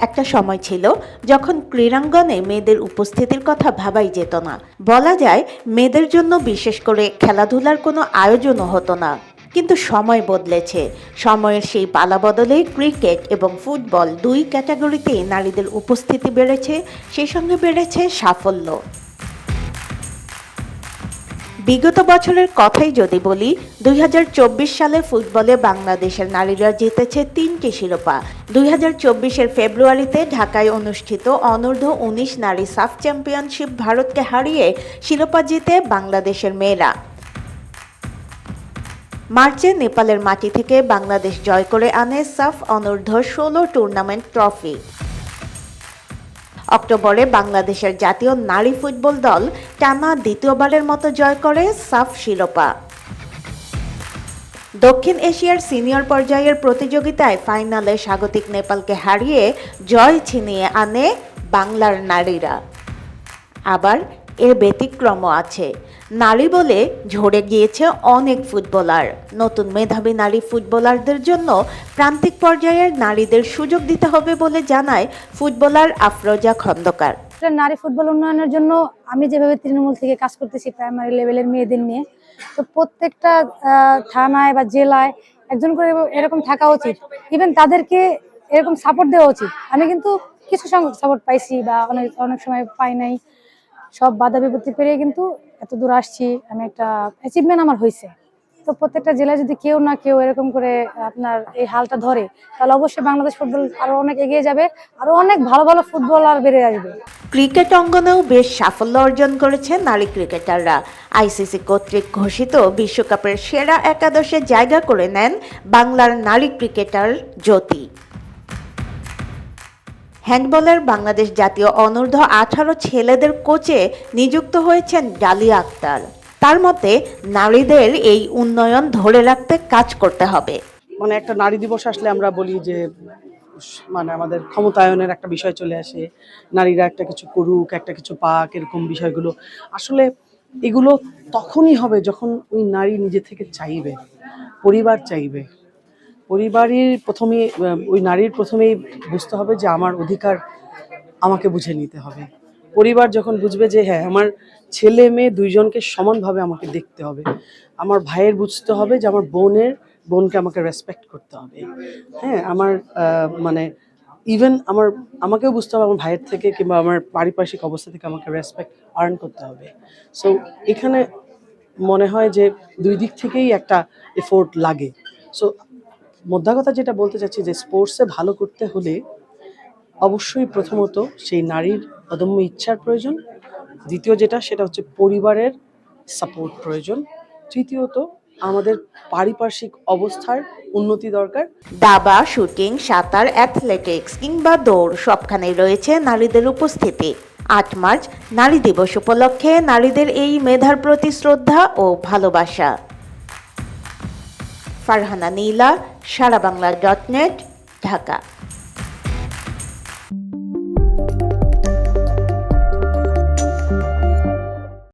একটা সময় ছিল যখন ক্রীড়াঙ্গনে মেয়েদের উপস্থিতির কথা ভাবাই যেত না। বলা যায়, মেয়েদের জন্য বিশেষ করে খেলাধুলার কোনো আয়োজনও হতো না। কিন্তু সময় বদলেছে। সময়ের সেই পালা বদলে ক্রিকেট এবং ফুটবল দুই ক্যাটাগরিতেই নারীদের উপস্থিতি বেড়েছে, সেই সঙ্গে বেড়েছে সাফল্য। বিগত বছরের কথাই যদি বলি, দুই হাজার চব্বিশ সালে ফুটবলে বাংলাদেশের নারীরা জিতেছে তিনটি শিরোপা। দুই হাজার ফেব্রুয়ারিতে ঢাকায় অনুষ্ঠিত অনূর্ধ্ব উনিশ নারী সাফ চ্যাম্পিয়নশিপ ভারতকে হারিয়ে শিরোপা জিতে বাংলাদেশের মেয়েরা। মার্চে নেপালের মাটি থেকে বাংলাদেশ জয় করে আনে সাফ অনূর্ধ্ব ষোলো টুর্নামেন্ট ট্রফি। অক্টোবরে বাংলাদেশের জাতীয় নারী ফুটবল দল টানা দ্বিতীয়বারের মতো জয় করে সাফ শিরোপা। দক্ষিণ এশিয়ার সিনিয়র পর্যায়ের প্রতিযোগিতায় ফাইনালে স্বাগতিক নেপালকে হারিয়ে জয় ছিনিয়ে আনে বাংলার নারীরা। আবার এর ব্যতিক্রম আছে। নারী বলে ঝরে গিয়েছে অনেক ফুটবলার। নতুন মেধাবী নারী ফুটবলারদের জন্য প্রান্তিক পর্যায়ের নারীদের সুযোগ দিতে হবে বলে জানায় ফুটবলার আফরোজা খন্দকার। নারী ফুটবল উন্নয়নের জন্য আমি যেভাবে তৃণমূল থেকে কাজ করতেছি প্রাইমারি লেভেলের মেয়েদের নিয়ে, তো প্রত্যেকটা থানায় বা জেলায় একজন করে এরকম থাকা উচিত। ইভেন তাদেরকে এরকম সাপোর্ট দেওয়া উচিত। আমি কিন্তু কিছু সাপোর্ট পাইছি বা অনেক অনেক সময় পাই নাই। সব বাধা বিপত্তি পেরিয়ে কিন্তু এত দূর আসছি, আমি একটা অ্যাচিভমেন্ট আমার হয়েছে তো প্রত্যেকটা জেলায় যদি কেউ না কেউ এরকম করে আপনার এই হালটা ধরে, তাহলে অবশ্যই বাংলাদেশ ফুটবল আরও অনেক এগিয়ে যাবে, আরও অনেক ভালো ভালো ফুটবলার বেড়ে আসবে। ক্রিকেট অঙ্গনেও বেশ সাফল্য অর্জন করেছে নারী ক্রিকেটাররা। আইসিসি কর্তৃক ঘোষিত বিশ্বকাপের সেরা একাদশে জায়গা করে নেন বাংলার নারী ক্রিকেটার জ্যোতি। হ্যান্ডবলের বাংলাদেশ জাতীয় অনূর্ধ্ব আঠারো ছেলেদের কোচে নিযুক্ত হয়েছেন ডালিয়া আক্তার। তার মতে, নারীদের এই উন্নয়ন ধরে রাখতে কাজ করতে হবে। মানে একটা নারী দিবস আসলে আমরা বলি যে মানে আমাদের ক্ষমতায়নের একটা বিষয় চলে আসে। নারীরা একটা কিছু করুক, একটা কিছু পাক, এরকম বিষয়গুলো। আসলে এগুলো তখনই হবে যখন ওই নারী নিজে থেকে চাইবে, পরিবার চাইবে। পরিবারের প্রথমে ওই নারীর প্রথমেই বুঝতে হবে যে আমার অধিকার আমাকে বুঝে নিতে হবে। পরিবার যখন বুঝবে যে হ্যাঁ আমার ছেলে মেয়ে দুইজনকে সমানভাবে আমাকে দেখতে হবে। আমার ভাইয়ের বুঝতে হবে যে আমার বোনের, বোনকে আমাকে রেসপেক্ট করতে হবে। হ্যাঁ আমার মানে ইভেন আমার, আমাকেও বুঝতে হবে আমার ভাইয়ের থেকে কিংবা আমার পারিপার্শ্বিক অবস্থা থেকে আমাকে রেসপেক্ট আর্ন করতে হবে। সো এখানে মনে হয় যে দুই দিক থেকেই একটা এফোর্ট লাগে। সো মোদ্দা কথা যেটা বলতে চাচ্ছি যে স্পোর্টসে ভালো করতে হলে অবশ্যই প্রথমত সেই নারীর অদম্য ইচ্ছার প্রয়োজন। দ্বিতীয় যেটা, সেটা হচ্ছে পরিবারের সাপোর্ট প্রয়োজন। তৃতীয়ত, আমাদের পারিপার্শ্বিক অবস্থার উন্নতি দরকার। দাবা, শুটিং, সাঁতার অ্যাথলেটিক্স কিংবা দৌড় সবখানেই রয়েছে নারীদের উপস্থিতি। আট মার্চ, নারী দিবস উপলক্ষে নারীদের এই মেধার প্রতি শ্রদ্ধা ও ভালোবাসা। Farhana Nila Sara Bangla dot net Dhaka.